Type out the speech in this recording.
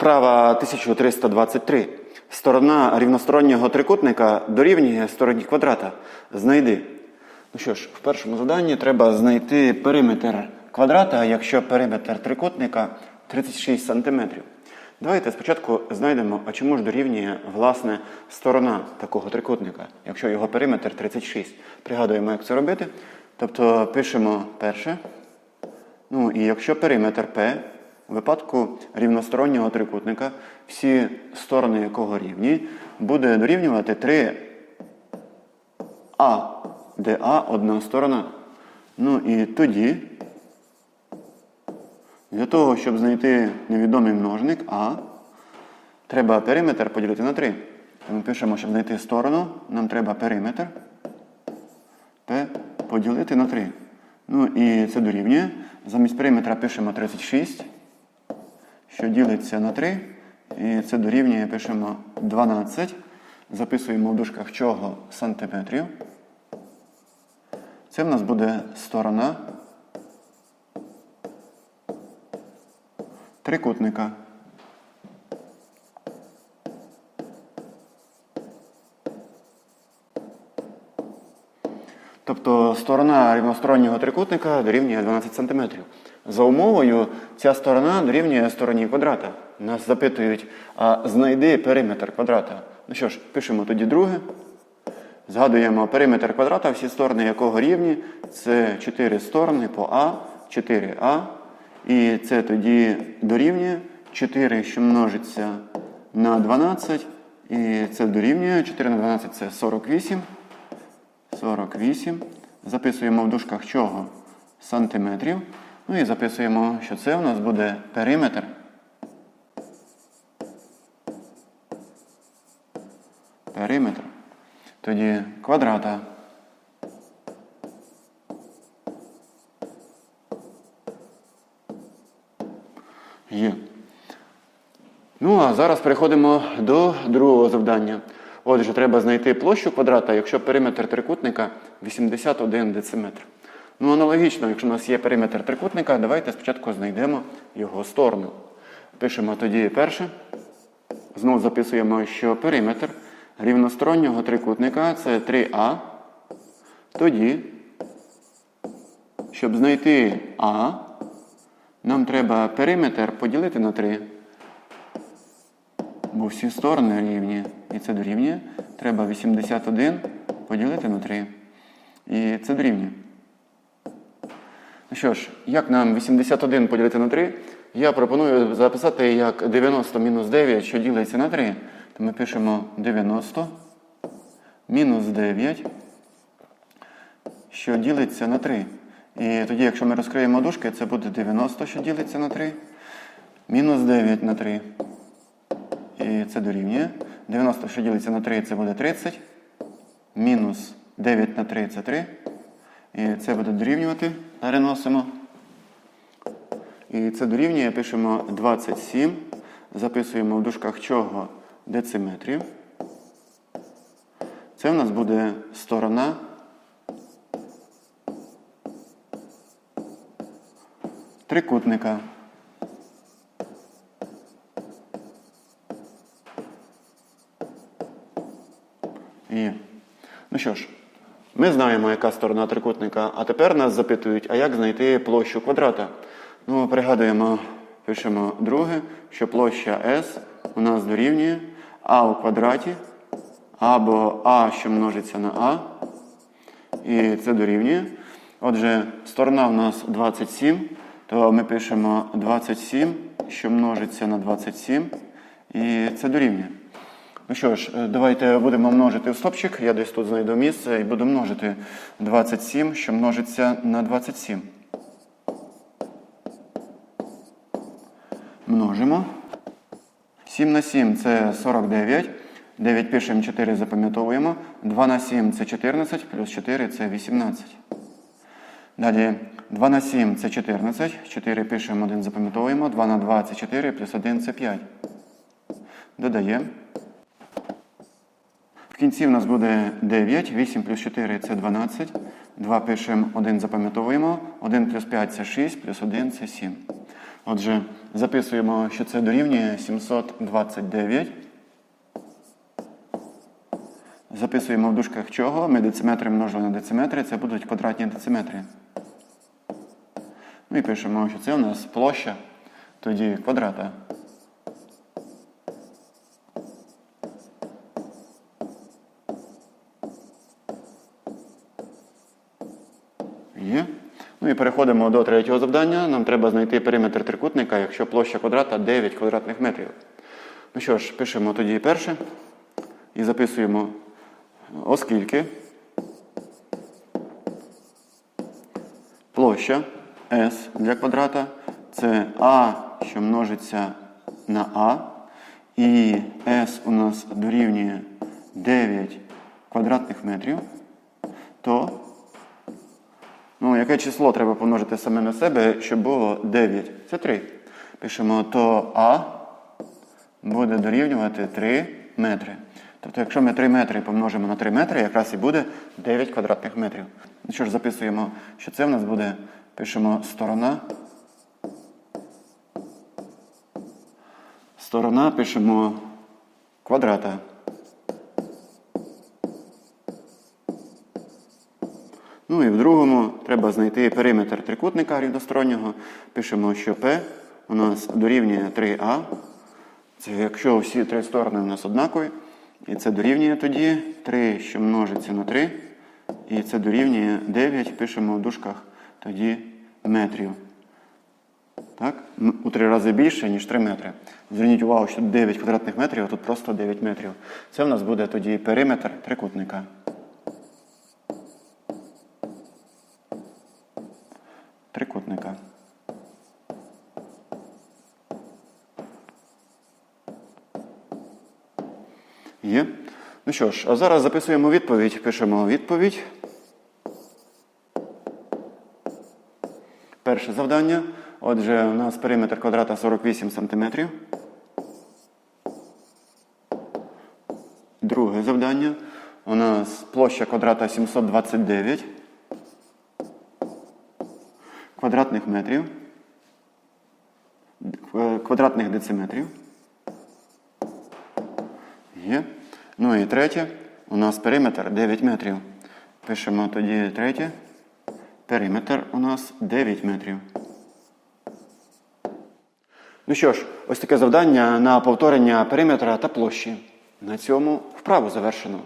Вправа 1323. Сторона рівностороннього трикутника дорівнює стороні квадрата. Знайди. Ну що ж, в першому завданні треба знайти периметр квадрата, якщо периметр трикутника 36 см. Давайте спочатку знайдемо, а чому ж дорівнює власне сторона такого трикутника, якщо його периметр 36. Пригадуємо, як це робити. Тобто пишемо перше. Ну і якщо периметр P у випадку рівностороннього трикутника, всі сторони якого рівні, буде дорівнювати 3А, де А одна сторона. Ну і тоді, для того, щоб знайти невідомий множник А, треба периметр поділити на 3. Тому пишемо, щоб знайти сторону, нам треба периметр P поділити на 3. Ну і це дорівнює. Замість периметра пишемо 36, що ділиться на 3. І це дорівнює, пишемо 12. Записуємо в дужках чого сантиметрів. Це в нас буде сторона трикутника. Тобто сторона рівностороннього трикутника дорівнює 12 см. За умовою, ця сторона дорівнює стороні квадрата. Нас запитують, а знайди периметр квадрата. Ну що ж, пишемо тоді друге. Згадуємо периметр квадрата, всі сторони якого рівні. Це 4 сторони по А, 4А. І це тоді дорівнює 4, що множиться на 12. І це дорівнює 4 на 12 це 48. 48. Записуємо в дужках чого? Сантиметрів. Ну і записуємо, що це у нас буде периметр. Периметр. Тоді квадрата. Є. Ну, а зараз переходимо до другого завдання. Отже, треба знайти площу квадрата, якщо периметр трикутника 81 дециметр. Ну, аналогічно, якщо у нас є периметр трикутника, давайте спочатку знайдемо його сторону. Пишемо тоді перше. Знову записуємо, що периметр рівностороннього трикутника це 3А. Тоді, щоб знайти А, нам треба периметр поділити на 3. Бо всі сторони рівні. І це дорівнює. Треба 81 поділити на 3. І це дорівнює. Ну що ж, як нам 81 поділити на 3? Я пропоную записати як 90 мінус 9, що ділиться на 3. То ми пишемо 90 мінус 9, що ділиться на 3. І тоді, якщо ми розкриємо дужки, це буде 90, що ділиться на 3. Мінус 9 на 3. І це дорівнює. 90, що ділиться на 3, це буде 30. Мінус 9 на 3 це 3. І це буде дорівнювати. Переносимо. І це дорівнює, пишемо 27. Записуємо в дужках чого дециметрів. Це в нас буде сторона. Трикутника. І, ну що ж, ми знаємо, яка сторона трикутника, а тепер нас запитують, а як знайти площу квадрата. Ну, пригадуємо, пишемо друге, що площа S у нас дорівнює А у квадраті, або А, що множиться на А. І це дорівнює. Отже, сторона у нас 27, то ми пишемо 27, що множиться на 27, і це дорівнює. Ну що ж, е, давайте будемо множити в стопчик. Я десь тут знайду місце і буду множити 27, що множиться на 27. Множимо. 7 на 7 це 49. 9 пишемо, 4 запам'ятовуємо. 2 на 7 це 14, плюс 4 це 18. Далі 2 на 7 це 14. 4 пишемо, 1 запам'ятовуємо. 2 на 2 це 4, плюс 1 це 5. Додаємо. Кінці в нас буде 9, 8 плюс 4 це 12. 2 пишемо, 1 запам'ятовуємо. 1 плюс 5 це 6, плюс 1 це 7. Отже, записуємо, що це дорівнює 729. Записуємо в дужках чого? Ми дециметри множили на дециметри, це будуть квадратні дециметри. Ну і пишемо, що це у нас площа тоді квадрата. Є. Ну і переходимо до третього завдання. Нам треба знайти периметр трикутника, якщо площа квадрата 9 квадратних метрів. Ну що ж, пишемо тоді перше і записуємо, оскільки площа S для квадрата це А, що множиться на А, і S у нас дорівнює 9 квадратних метрів, то Ну, яке число треба помножити саме на себе, щоб було 9? Це 3. Пишемо, то А буде дорівнювати 3 метри. Тобто, якщо ми 3 метри помножимо на 3 метри, якраз і буде 9 квадратних метрів. Ну що ж, записуємо, що це в нас буде, пишемо сторона. Сторона пишемо квадрата. Другому треба знайти периметр трикутника рівностороннього. Пишемо, що P у нас дорівнює 3А. Це якщо всі три сторони у нас однакові. І це дорівнює тоді 3, що множиться на 3. І це дорівнює 9, пишемо в дужках тоді метрів. Так? У три рази більше, ніж 3 метри. Зверніть увагу, що 9 квадратних метрів, а тут просто 9 метрів. Це в нас буде тоді периметр трикутника. Є. Ну що ж, а зараз записуємо відповідь. Пишемо відповідь. Перше завдання. Отже, у нас периметр квадрата 48 см. Друге завдання. У нас площа квадрата 729 квадратних метрів, квадратних дециметрів. Є. Ну і третє. У нас периметр 9 метрів. Пишемо тоді третє. Периметр у нас 9 метрів. Ну що ж, ось таке завдання на повторення периметра та площі. На цьому вправу завершено.